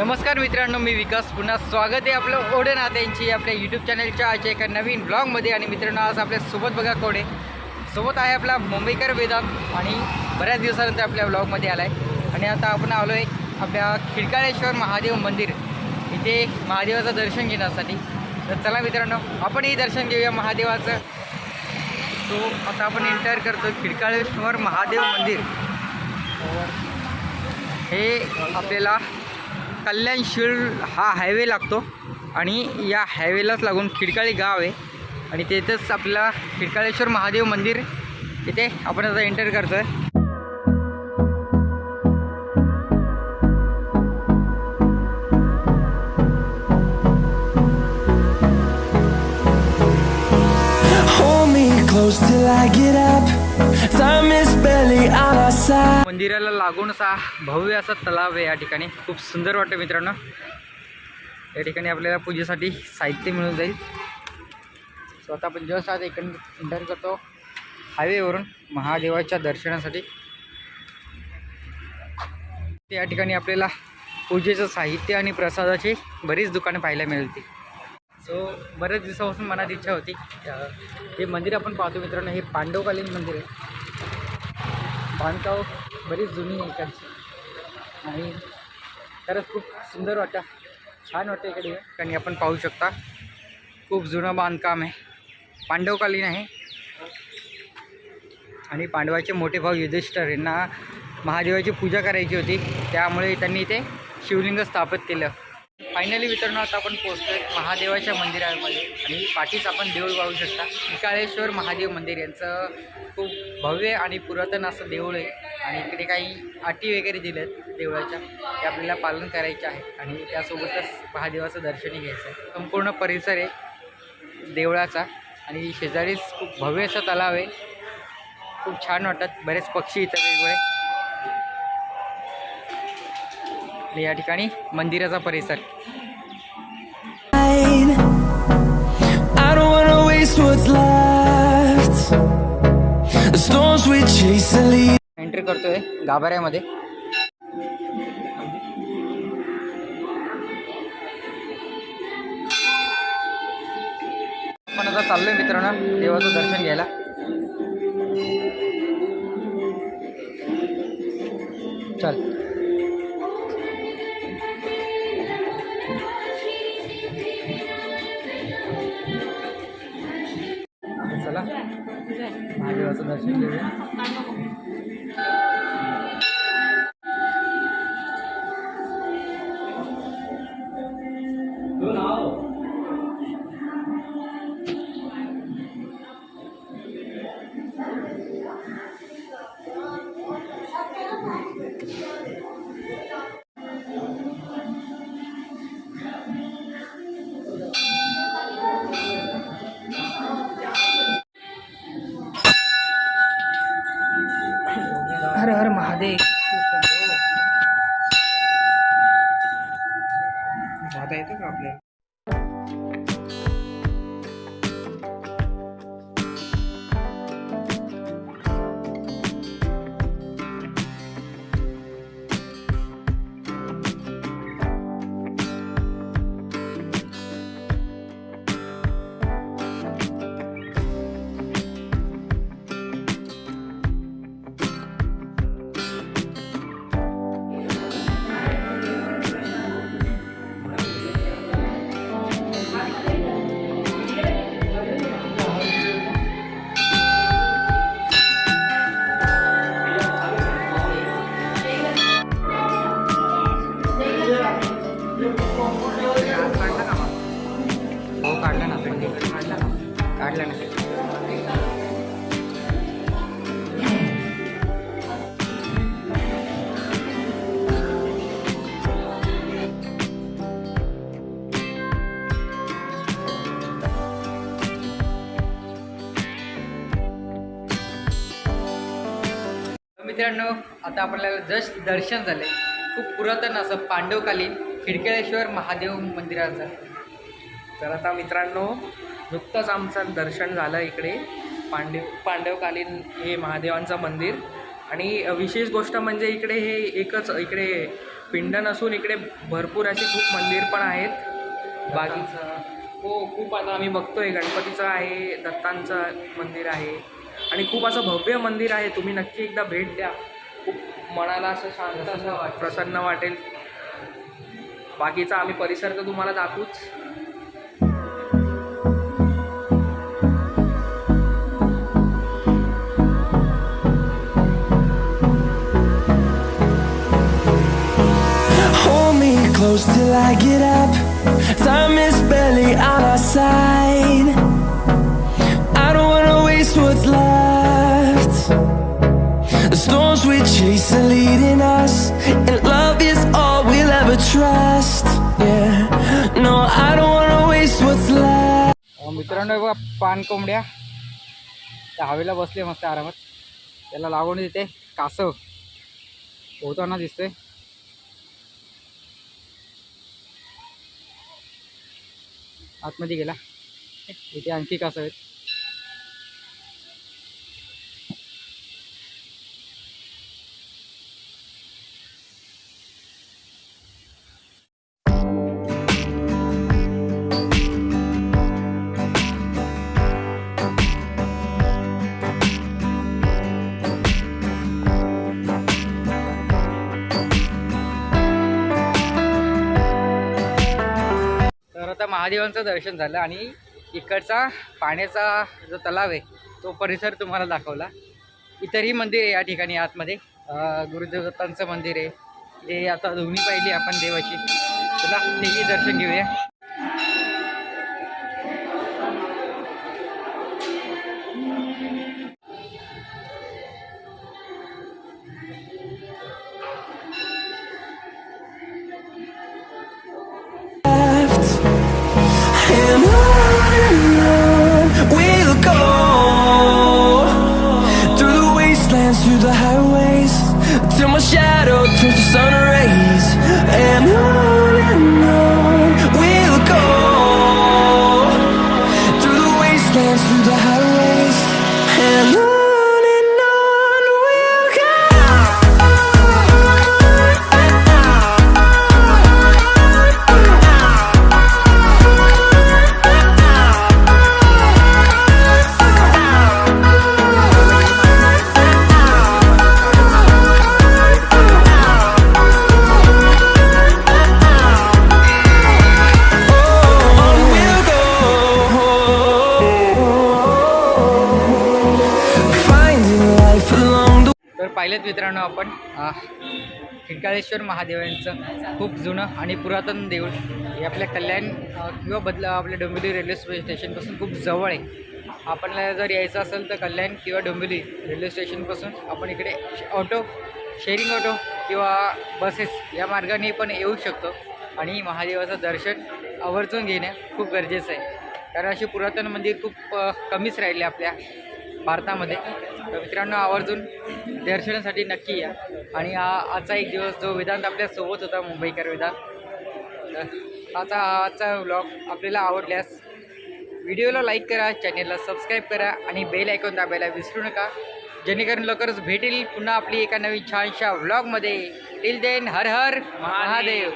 नमस्कार मित्रांनो मी विकास. पुन्हा स्वागत आहे आपलं ओढे नात्यांची आपल्या यूट्यूब चॅनलच्या आजच्या एका नवीन ब्लॉगमध्ये आणि मित्रांनो आज आपल्यासोबत बघा कोडे. सोबत आहे आपला मुंबईकर वेदांत आणि बऱ्याच दिवसानंतर आपल्या ब्लॉगमध्ये आला आहे आणि आता आपण आलो आहे आपल्या खिडकाळेश्वर महादेव मंदिर. इथे महादेवाचं दर्शन घेण्यासाठी. तर चला मित्रांनो आपणही दर्शन घेऊया महादेवाचं. सो आता आपण एंटर करतो खिडकाळेश्वर महादेव मंदिर. हे आपल्याला कल्याण शिळ हा हायवे लागतो आणि या हायवेलाच लागून खिडकाळी गाव आहे. आणि तेथेच आपल्याला खिडकाळेश्वर महादेव मंदिर इथे आपण आता एंटर करतो आहे मंदिराला लागून असा भव्य असा तलाव आहे या ठिकाणी. खूप सुंदर वाटतं मित्रांनो. या ठिकाणी आपल्याला पूजेसाठी साहित्य मिळून जाईल. स्वतः आपण जस्ट आज इकडून एंटर करतो हायवेवरून महादेवाच्या दर्शनासाठी. या ठिकाणी आपल्याला पूजेचं साहित्य आणि प्रसादाची बरीच दुकानं पाहायला मिळतील. सो बऱ्याच दिवसापासून मनात इच्छा होती. हे मंदिर आपण पाहतो मित्रांनो हे पांडवकालीन मंदिर आहे. बांधकाव बरीच जुनी आहे इकडची. आणि खरंच खूप सुंदर वाटतं. छान वाटतं इकडे. कारण आपण पाहू शकता खूप जुनं बांधकाम आहे. पांडवकालीन आहे. आणि पांडवाचे मोठे भाऊ युधिष्ठर यांना महादेवाची पूजा करायची होती. त्यामुळे त्यांनी ते शिवलिंग स्थापित केलं. फायनली मित्रांनो आता आपण पोहोचतोय महादेवाच्या मंदिरामध्ये आणि पाठीच आपण देऊळ पाहू शकता. काळेश्वर महादेव मंदिर यांचं खूप भव्य आणि पुरातन असं देऊळ आहे. आणि इकडे काही अटी वगैरे दिल्यात देवळाच्या ते आपल्याला पालन करायचे आहे आणि त्यासोबतच महादेवाचं दर्शनही घ्यायचं आहे. संपूर्ण परिसर आहे देवळाचा आणि शेजारीच खूप भव्य असं तलाव आहे. खूप छान वाटतात बरेच पक्षी इथं वेगवेगळे आणि या ठिकाणी मंदिराचा परिसर. एंट्री करतोय गाभाऱ्यामध्ये. आपण आता चाललोय मित्रांनो देवाचं दर्शन घ्यायला. महादेवाचं दर्शन घेऊया हर हर महादेव मित्रांनो आता आपल्याला जस्ट दर्शन झाले खूप पुरातन असं पांडवकालीन खिडकेश्वर महादेव मंदिराचं. तर आता मित्रांनो नुकतंच आमचं दर्शन झालं इकडे. पांडव पांडवकालीन हे महादेवांचं मंदिर. आणि विशेष गोष्ट म्हणजे इकडे हे एकच इकडे पिंड नसून इकडे भरपूर असे खूप मंदिर पण आहेत. बाकीचं हो खूप आता आम्ही बघतोय. गणपतीचं आहे दत्तांचं मंदिर आहे. आणि खूप असं भव्य मंदिर आहे. तुम्ही नक्की एकदा भेट द्या. खूप मनाला असं शांत असं प्रसन्न वाटेल. बाकीचा आम्ही परिसर तर तुम्हाला दाखवूच. Close till I get up. मित्रांनो बघा पान कोंबड्या. त्या हवेला बसले मस्त आरामात. त्याला लागून येते कासव. पोहताना दिसतोय. आतमध्ये गेला. इथे आणखी कासव आहेत. महादेवांचं दर्शन झालं आणि इकडचा पाण्याचा जो तलाव आहे तो परिसर तुम्हाला दाखवला. इतरही मंदिर आहे या ठिकाणी आतमध्ये. गुरुदेवतांचं गुरुदेवदत्तांचं मंदिर आहे. ते आता दोन्ही पाहिली आपण देवाची. चला तेही दर्शन घेऊया. Shadow turns to sun rays. And on and on पाहिलेत मित्रांनो आपण. खिडकाळेश्वर महादेवांचं खूप जुनं आणि पुरातन देऊळ हे आपल्या कल्याण किंवा बदला आपल्या डोंबिवली रेल्वे स्टेशनपासून खूप जवळ आहे. आपल्याला जर यायचं असेल तर कल्याण किंवा डोंबिवली रेल्वे स्टेशनपासून आपण इकडे ऑटो शेअरिंग ऑटो किंवा बसेस या मार्गाने पण येऊ शकतो. आणि महादेवाचं दर्शन आवर्जून घेणं खूप गरजेचं आहे. कारण असे पुरातन मंदिर खूप कमीच राहिले आपल्या भारतामध्ये. तर मित्रांनो आवर्जून दर्शनासाठी नक्की या. आणि हा आजचा एक दिवस जो वेदांत आपल्यासोबत होता मुंबईकर वेदांत. तर आता आजचा व्लॉग आपल्याला आवडल्यास व्हिडिओला लाईक करा चॅनेलला सबस्क्राईब करा आणि बेल ऐकून दाबायला विसरू नका. जेणेकरून लवकरच भेटेल पुन्हा आपली एका नवीन छानशा व्लॉगमध्ये टिल देन हर हर महादेव.